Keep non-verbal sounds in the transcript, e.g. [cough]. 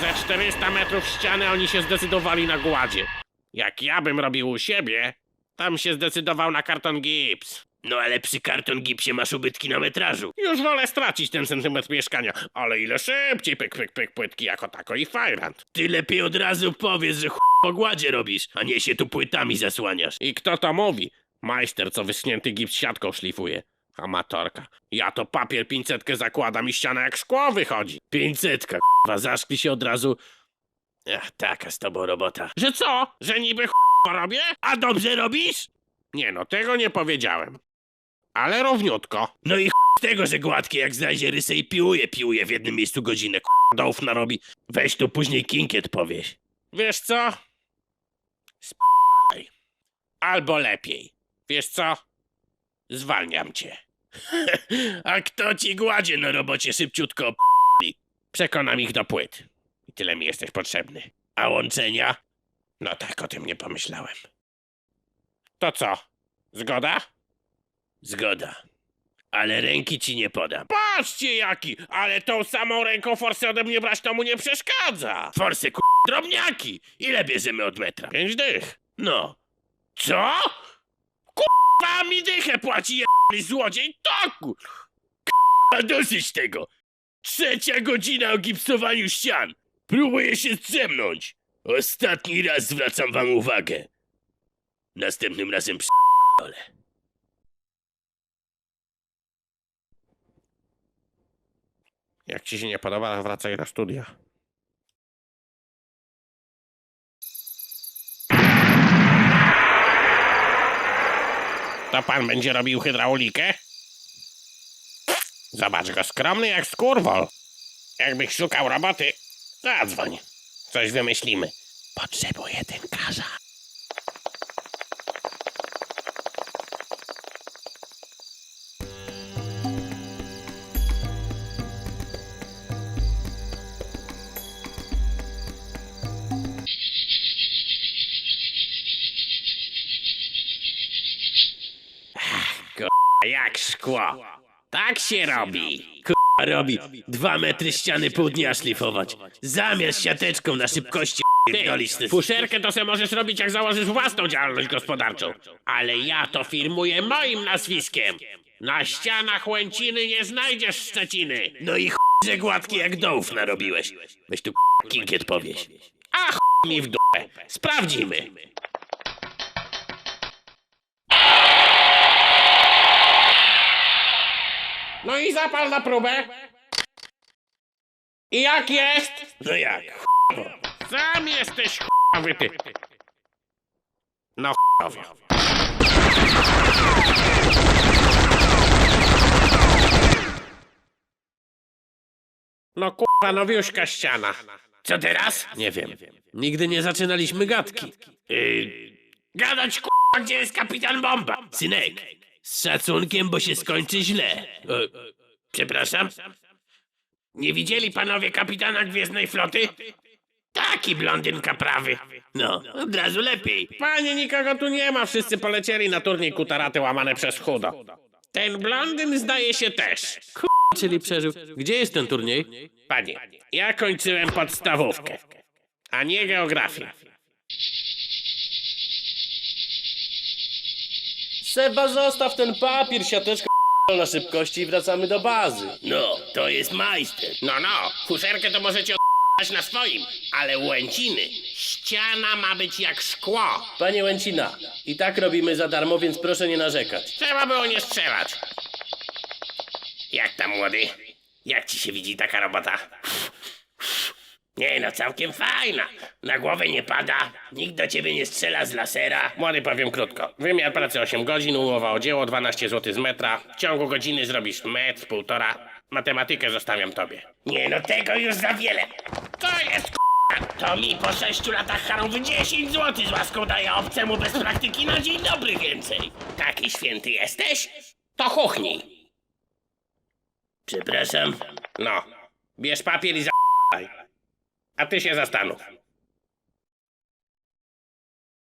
Ze 400 metrów ściany oni się zdecydowali na gładzie. Jak ja bym robił u siebie, tam się zdecydował na karton gips. No ale przy karton gipsie masz ubytki na metrażu. Już wolę stracić ten centymetr mieszkania, ale ile szybciej, pyk, pyk, pyk, płytki jako tako i fajrant. Ty lepiej od razu powiedz, że ch... po gładzie robisz, a nie się tu płytami zasłaniasz. I kto to mówi? Majster, co wyschnięty gips siatką szlifuje. Amatorka. Ja to papier 500 zakładam i ściana jak szkło wychodzi. Pięćsetka, k***wa, zaszkli się od razu. Ach, taka z tobą robota. Że co? Że niby ch... robię? A dobrze robisz? Nie no, tego nie powiedziałem. Ale równiutko. No i z tego, że gładkie jak znajdzie rysę i piłuje, piłuje w jednym miejscu godzinę, k***, dołów narobi. Weź tu później kinkiet powieś. Wiesz co? Sp***aj. Albo lepiej. Wiesz co? Zwalniam cię. [laughs] A kto ci gładzie na robocie szybciutko p... Przekonam ich do płyt. I tyle mi jesteś potrzebny. A łączenia? No tak, o tym nie pomyślałem. To co? Zgoda? Zgoda. Ale ręki ci nie podam. Patrzcie jaki! Ale tą samą ręką forsy ode mnie brać to mu nie przeszkadza. Forsy, k***, drobniaki! Ile bierzemy od metra? Pięć dych. No. Co? Pa mi dychę płaci je... złodziej toku! A dosyć tego! Trzecia godzina o gipsowaniu ścian! Próbuję się zdrzemnąć! Ostatni raz zwracam wam uwagę. Następnym razem przy... Jak ci się nie podoba, wracaj na studia. To pan będzie robił hydraulikę? Zobacz go, skromny jak skurwol. Jakbyś szukał roboty, zadzwoń. Coś wymyślimy. Potrzebuję tynkarza. Jak szkło? Tak się robi. K***a robi. Dwa metry ściany pół dnia szlifować. Zamiast siateczką na szybkości te... Fuszerkę to se możesz robić, jak założysz własną działalność gospodarczą. Ale ja to firmuję moim nazwiskiem. Na ścianach Łęciny nie znajdziesz Szczeciny. No i ch... że gładkie jak dołów narobiłeś. Weź tu k***, kinkiet powieś. A ch... mi w dupę. Sprawdzimy. No i zapal na próbę. I jak jest? No jak? Sam jesteś ch***owy ty. No ch***owo. No kurwa, nowiuśka ściana. Co teraz? Nie wiem. Nigdy nie zaczynaliśmy gadki. Yy, gadać k***a, gdzie jest kapitan Bomba? Synek, z szacunkiem, bo się skończy źle. E, przepraszam? Nie widzieli panowie kapitana Gwiezdnej Floty? Taki blondynka prawy. No, od razu lepiej. Panie, nikogo tu nie ma. Wszyscy polecieli na turniej kutaraty łamane przez chudo. Ten blondyn zdaje się też. Czyli przeżył. Gdzie jest ten turniej? Panie, ja kończyłem podstawówkę, a nie geografię. Seba, zostaw ten papier, siateczka [laughs] na szybkości i wracamy do bazy. No, to jest majster. No, no, fuszerkę to możecie o***ać na swoim, ale łęciny, ściana ma być jak szkło. Panie Łęcina, i tak robimy za darmo, więc proszę nie narzekać. Trzeba było nie strzelać. Jak tam młody? Jak ci się widzi taka robota? Nie no, całkiem fajna. Na głowę nie pada, nikt do ciebie nie strzela z lasera. Młody, powiem krótko. Wymiar pracy 8 godzin, umowa o dzieło 12 zł z metra. W ciągu godziny zrobisz metr, półtora. Matematykę zostawiam tobie. Nie no, tego już za wiele. To jest To mi po sześciu latach harowy 10 zł z łaską daje obcemu bez praktyki na dzień dobry więcej. Taki święty jesteś? To chuchnij. Przepraszam. No, bierz papier i za... A ty się zastanów.